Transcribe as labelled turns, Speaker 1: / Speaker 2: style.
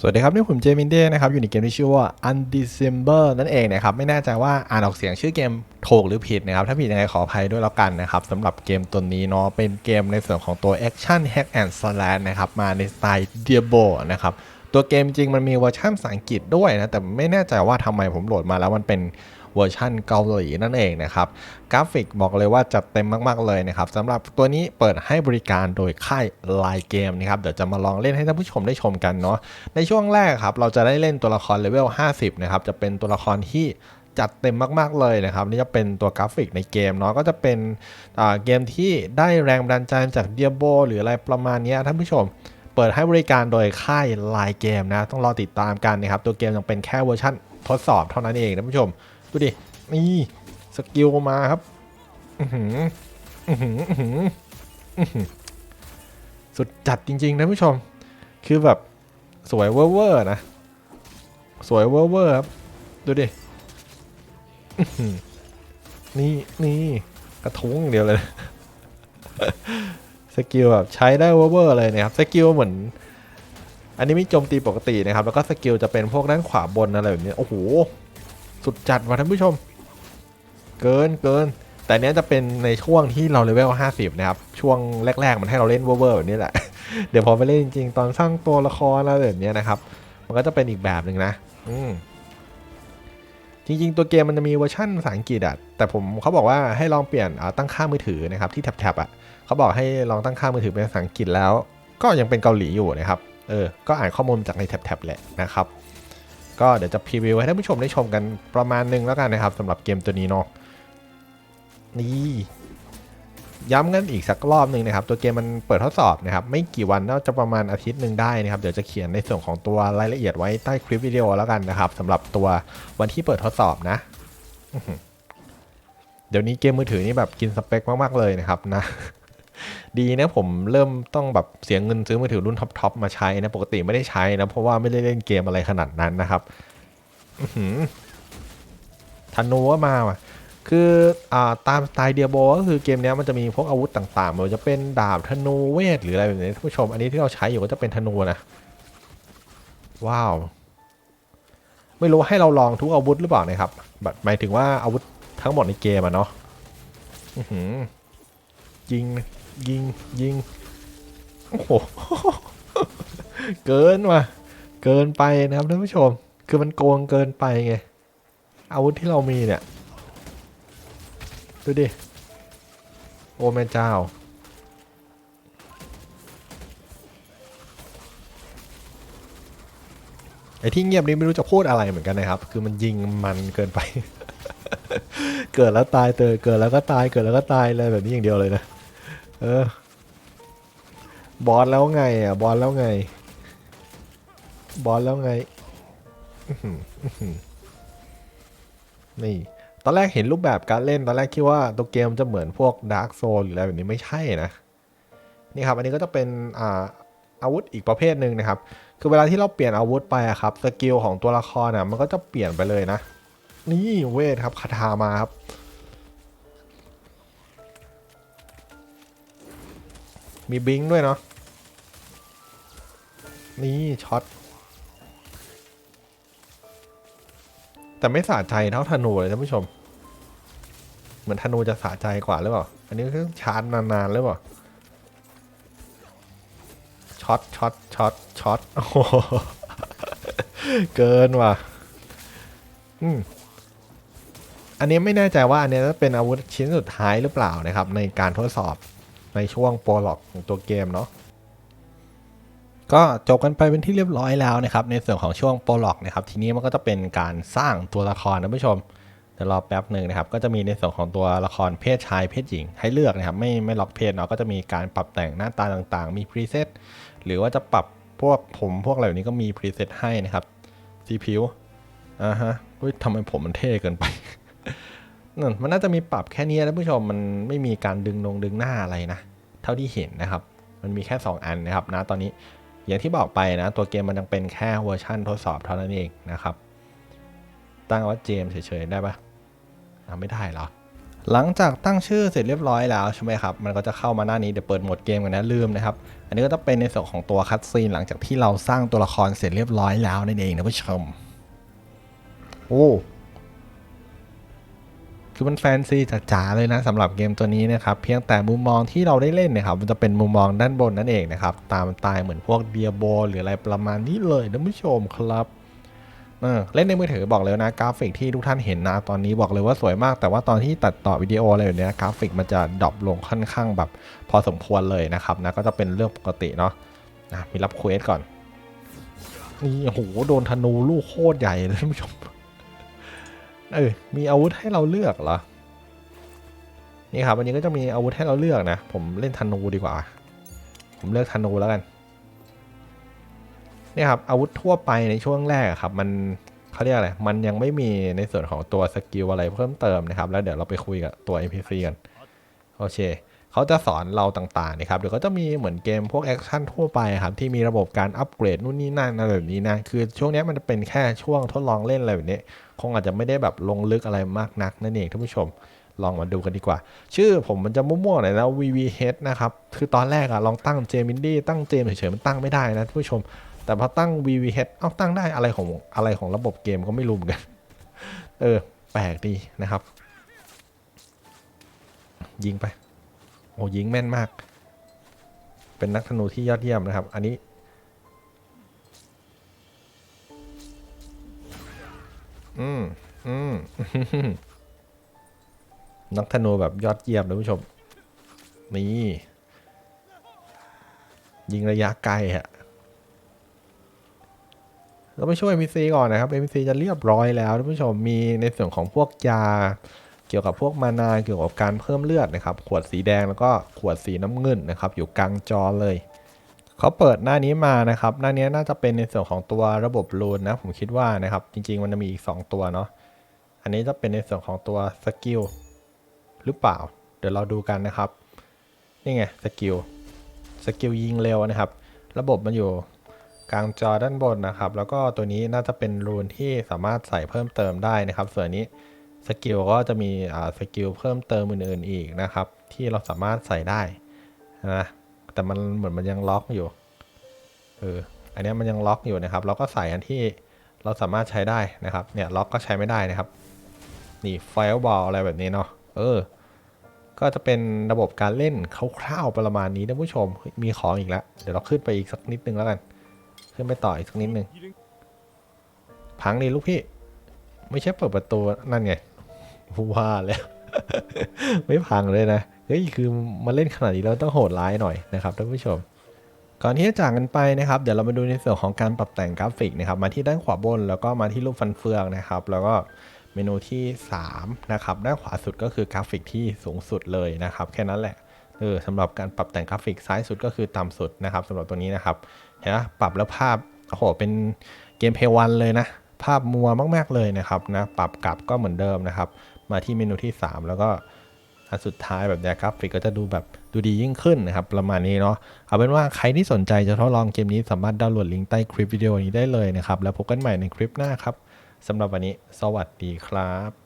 Speaker 1: สวัสดีครับ นี่ผมเจมินเด้นะครับ อยู่ในเกมที่ชื่อว่า Undecember นั่นเองนะครับ ไม่แน่ใจว่าอ่านออกเสียงชื่อเกมถูกหรือผิดนะครับ ถ้าผิดยังไงขออภัยด้วยแล้วกันนะครับสำหรับเกมตัวนี้เนาะเป็นเกมในส่วนของตัว Action Hack and Slash นะครับ มาในสไตล์ Diablo นะครับ ตัวเกมจริงมันมีเวอร์ชันภาษาอังกฤษด้วยนะ แต่ไม่แน่ใจว่าทำไมผมโหลดมาแล้วมันเป็นเวอร์ชันเกาหลีนั่นเองนะครับ กราฟิกบอกเลยว่าจัดเต็มมาก ๆ เลยนะครับสำหรับตัวนี้เปิดให้บริการโดยค่ายไลน์เกมนะครับ เดี๋ยวจะมาลองเล่นให้ท่านผู้ชมได้ชมกันเนาะในช่วงแรกครับ เราจะได้เล่นตัวละครเลเวล 50 นะครับ จะเป็นตัวละครที่จัดเต็มมาก ๆ เลยนะครับ นี่จะเป็นตัวกราฟิกในเกมเนาะก็จะเป็นเกมที่ได้แรงบันดาลใจจากเดียโบหรืออะไรประมาณนี้ท่านผู้ชม เปิดให้บริการโดยค่ายไลน์เกมนะ ต้องรอติดตามกันนะครับ ตัวเกมยังเป็นแค่เวอร์ชั่นทดสอบเท่านั้นเองท่านผู้ชม ดูดิ นี่สกิลมาครับ อื้อหือ อื้อหือ อื้อหือ สุดจัดจริงๆท่านผู้ชม คือแบบสวยเวอร์เวอร์นะ สวยเวอร์เวอร์ครับ ดูดิ นี่นี่กระทุ้งเดียวเลย สกิลแบบใช้ได้เวอร์เวอร์เลยนะครับสกิลเหมือน อันนี้ไม่โจมตีปกตินะครับ แล้วก็สกิลจะเป็นพวกด้านขวาบนอะไรแบบนี้โอ้โหสุดจัดว่ะท่านผู้ชม เกินเกิน แต่เนี้ยจะเป็นในช่วงที่เราเลเวล50 นะครับ ช่วงแรก ๆ มันให้เราเล่นเวอร์เวอร์แบบนี้แหละ เดี๋ยวพอไปเล่นจริงๆ ตอนสร้างตัวละครอะไรแบบนี้นะครับ มันก็จะเป็นอีกแบบหนึ่งนะ อืม จริงๆ ตัวเกมมันจะมีเวอร์ชันภาษาอังกฤษอะแต่ผมเขาบอกว่าให้ลองเปลี่ยนตั้งค่ามือถือนะครับที่แท็บๆอะเขาบอกให้ลองตั้งค่ามือถือเป็นภาษาอังกฤษแล้ว ก็ยังเป็นเกาหลีอยู่นะครับ เออ ก็อ่านข้อมูลจากในแท็บๆแหละนะครับ ก็เดี๋ยวจะพรีวิวให้ท่านผู้ชมได้ชมกันประมาณหนึงแล้วกันนะครับสำหรับเกมตัวนี้เนาะ นี่ ย้ำกันอีกสักรอบหนึ่งนะครับ ตัวเกมมันเปิดทดสอบนะครับ ไม่กี่วันน่าจะประมาณอาทิตย์หนึ่งได้นะครับ เดี๋ยวจะเขียนในส่วนของตัวรายละเอียดไว้ใต้คลิปวิดีโอแล้วกันนะครับสำหรับตัววันที่เปิดทดสอบนะเดี๋ยวนี้เกมมือถือนี่แบบกินสเปคมากๆเลยนะครับนะ ดีนะผมเริ่มต้องแบบเสียเงินซื้อมือถือรุ่นท็อปๆมาใช้นะปกติไม่ได้ใช้นะเพราะว่าไม่ได้เล่นเกมอะไรขนาดนั้นนะครับอธนูก็มาว่ะ คืออตามสไตล์เดียโบก็คือเกมนี้มันจะมีพวกอาวุธต่างๆม่ว่าจะเป็นดาบธนูเวทหรืออะไรแบบนี้ท่านผู้ชม อันนี้ที่เราใช้อยู่ก็จะเป็นธนูนะ ว้าว ไม่รู้ให้เราลองทุกอาวุธหรือเปล่านะครับหมายถึงว่าอาวุธทั้งหมดในเกมอะเนาะยิงยิงยิงโอ้โหเกินว่ะเกินไปนะครับท่านผู้ชม คือมันโกงเกินไปไงอาวุธที่เรามีเนี่ย ดูดิ โอ้แม่เจ้า ไอ้ที่เงียบนี้ไม่รู้จะพูดอะไรเหมือนกันนะครับ คือมันยิงมันเกินไป เกิดแล้วตายเตอเกิดแล้วก็ตาย เกิดแล้วก็ตายเลยแบบนี้อย่างเดียวเลยนะ เออ บอสแล้วไงอะ บอสแล้วไง บอสแล้วไง นี่ ตอนแรกเห็นรูปแบบการเล่น ตอนแรกคิดว่าตัวเกมจะเหมือนพวก Dark Soul หรืออะไรแบบนี้ไม่ใช่นะนี่ครับอันนี้ก็จะเป็นอ่าอาวุธอีกประเภทหนึ่งนะครับ คือเวลาที่เราเปลี่ยนอาวุธไปครับสกิลของตัวละครอะมันก็จะเปลี่ยนไปเลยนะ นี่เวทครับคาถามาครับมีบิงด้วยเนาะนี่ช็อต แต่ไม่สะใจเท่าธนูเลยท่านผู้ชม เหมือนธนูจะสะใจกว่าหรือเปล่า อันนี้คือชาร์จนานๆหรือเปล่า ช็อตช็อตช็อตช็อตโอ้โหเกินว่ะ อืมอันนี้ไม่แน่ใจว่าอันนี้จะเป็นอาวุธชิ้นสุดท้ายหรือเปล่านะครับ ในการทดสอบในช่วงโปรล็อกของตัวเกมเนาะ ก็จบกันไปเป็นที่เรียบร้อยแล้วนะครับ ในส่วนของช่วงโปรล็อกนะครับ ทีนี้มันก็จะเป็นการสร้างตัวละครนะผู้ชมเดี๋ยวรอแป๊บหนึ่งนะครับ ก็จะมีในส่วนของตัวละครเพศชายเพศหญิง ให้เลือกนะครับ ไม่ไม่ล็อกเพศเนาะก็จะมีการปรับแต่งหน้าตาต่างๆ มีพรีเซตหรือว่าจะปรับพวกผมพวกอะไรแบบนี้ก็มีพรีเซตให้นะครับสีผิวอ่าฮะอุ้ยทำไมผมมันเท่เกินไปนั่นมันน่าจะมีปรับแค่นี้นะผู้ชมมันไม่มีการดึงนงดึงหน้าอะไรนะ เท่าที่เห็นนะครับ มันมีแค่ 2 อันนะครับนะตอนนี้ อย่างที่บอกไปนะตัวเกมมันยังเป็นแค่เวอร์ชั่นทดสอบเท่านั้นเองนะครับ ตั้งว่าเจมเฉยๆได้ปะไม่ได้หรอ หลังจากตั้งชื่อเสร็จเรียบร้อยแล้วใช่ไหมครับ มันก็จะเข้ามาหน้านี้เดี๋ยวเปิดโหมดเกมกันนะลืมนะครับ อันนี้ก็จะเป็นในส่วนของตัวคัตซีนหลังจากที่เราสร้างตัวละครเสร็จเรียบร้อยแล้วนั่นเองนะผู้ชม โอ้ คือมันแฟนซีจ๋าๆเลยนะสำหรับเกมตัวนี้นะครับเพียงแต่มุมมองที่เราได้เล่นนะครับมันจะเป็นมุมมองด้านบนนั่นเองนะครับตามตล์เหมือนพวกเดียโบหรืออะไรประมาณนี้เลยนะผู้ชมครับเล่นในมือถือบอกเลยนะกราฟิกที่ทุกท่านเห็นนะตอนนี้บอกเลยว่าสวยมาก แต่ว่าตอนที่ตัดต่อวิดีโออะไรแบบเนี้ยกราฟิกมันจะดรอปลงค่อนข้างแบบ พอสมควรเลยนะครับนะก็จะเป็นเรื่องปกติเนาะนะมีรับเควสก่อนนี่โอ้โหโดนธนูลูกโคตรใหญ่เลยท่านผู้ชม เออ มีอาวุธให้เราเลือกเหรอ นี่ครับ วันนี้ก็จะมีอาวุธให้เราเลือกนะ ผมเล่นธนูดีกว่า ผมเลือกธนูแล้วกัน นี่ครับ อาวุธทั่วไปในช่วงแรกครับ มันเขาเรียกอะไร มันยังไม่มีในส่วนของตัวสกิลอะไรเพิ่มเติมนะครับ แล้วเดี๋ยวเราไปคุยกับตัว NPC กัน โอเค เขาจะสอนเราต่างๆนะครับเดี๋ยวก็จะมีเหมือนเกมพวกแอคชั่นทั่วไปครับที่มีระบบการอัปเกรดนู่นนี่นั่นอะไรแบบนี้นะคือช่วงนี้มันจะเป็นแค่ช่วงทดลองเล่นอะไรแบบนี้คงอาจจะไม่ได้แบบลงลึกอะไรมากนักนั่นเองท่านผู้ชมลองมาดูกันดีกว่า ชื่อผมมันจะมั่วๆหน่อยนะ VVH นะครับ คือตอนแรกอะลองตั้งเจมินดี้ตั้งเจมเฉยๆมันตั้งไม่ได้นะท่านผู้ชม แต่พอตั้ง VVH เอ้าตั้งได้อะไรของอะไรของระบบเกมก็ไม่รู้เหมือนกัน เออ แปลกดีนะครับ ยิงไป โอ้ยิงแม่นมาก เป็นนักธนูที่ยอดเยี่ยมนะครับ อันนี้ อืมอืมนักธนูแบบยอดเยี่ยมนะผู้ชม นี่ยิงระยะไกลอะเราไปช่วย NPC ก่อนนะครับ NPC จะเรียบร้อยแล้วท่านผู้ชมมีในส่วนของพวกยา เกี่ยวกับพวกมานาเกี่ยวกับการเพิ่มเลือดนะครับขวดสีแดงแล้วก็ขวดสีน้ำเงินนะครับอยู่กลางจอเลยเขาเปิดหน้านี้มานะครับ หน้านี้น่าจะเป็นในส่วนของตัวระบบรูนนะผมคิดว่านะครับ จริง ๆ มันจะมีอีก 2 ตัวเนาะอันนี้จะเป็นในส่วนของตัวสกิลหรือเปล่า เดี๋ยวเราดูกันนะครับนี่ไงสกิลสกิลยิงเร็วนะครับ ระบบมันอยู่กลางจอด้านบนนะครับ แล้วก็ตัวนี้น่าจะเป็นรูนที่สามารถใส่เพิ่มเติมได้นะครับ ส่วนนี้ สกิลก็จะมีสกิลเพิ่มเติมอื่นๆอีกนะครับ ที่เราสามารถใส่ได้นะแต่มันเหมือนมันยังล็อกอยู่เอออันนี้มันยังล็อกอยู่นะครับ เราก็ใส่อันที่เราสามารถใช้ได้นะครับเนี่ยล็อกก็ใช้ไม่ได้นะครับนี่ไฟล์บอลอะไรแบบนี้เนาะเออ ก็จะเป็นระบบการเล่นคร่าวๆประมาณนี้ท่านผู้ชมมีของอีกแล้วเดี๋ยวเราขึ้นไปอีกสักนิดนึงแล้วกัน ขึ้นไปต่ออีกสักนิดนึงพังดิลูกพี่ ไม่ใช่เปิดประตูนั่นไง ว่าแล้ว ไม่พังเลยนะ เฮ้ย คือมาเล่นขนาดนี้เราต้องโหดร้ายหน่อยนะครับท่านผู้ชม ก่อนที่จะจากกันไปนะครับ เดี๋ยวเรามาดูในส่วนของการปรับแต่งกราฟิกนะครับ มาที่ด้านขวาบนแล้วก็มาที่รูปฟันเฟืองนะครับ แล้วก็เมนูที่ 3 นะครับ ด้านขวาสุดก็คือกราฟิกที่สูงสุดเลยนะครับ แค่นั้นแหละเออสำหรับการปรับแต่งกราฟิกซ้ายสุดก็คือต่ำสุดนะครับสำหรับตัวนี้นะครับเห็นไหมปรับแล้วภาพโอ้โหเป็นเกมเพย์วันเลยนะ ภาพมัวมาก ๆ เลยนะครับนะปรับกลับก็เหมือนเดิมนะครับ มาที่เมนูที่ 3 แล้วก็อันสุดท้ายแบบเนี้ยกราฟิกก็จะดูแบบดูดียิ่งขึ้นนะครับประมาณนี้เนาะเอาเป็นว่าใครที่สนใจจะทดลองเกมนี้สามารถดาวน์โหลดลิงก์ใต้คลิปวิดีโอนี้ได้เลยนะครับ แล้วพบกันใหม่ในคลิปหน้าครับสำหรับวันนี้ สวัสดีครับ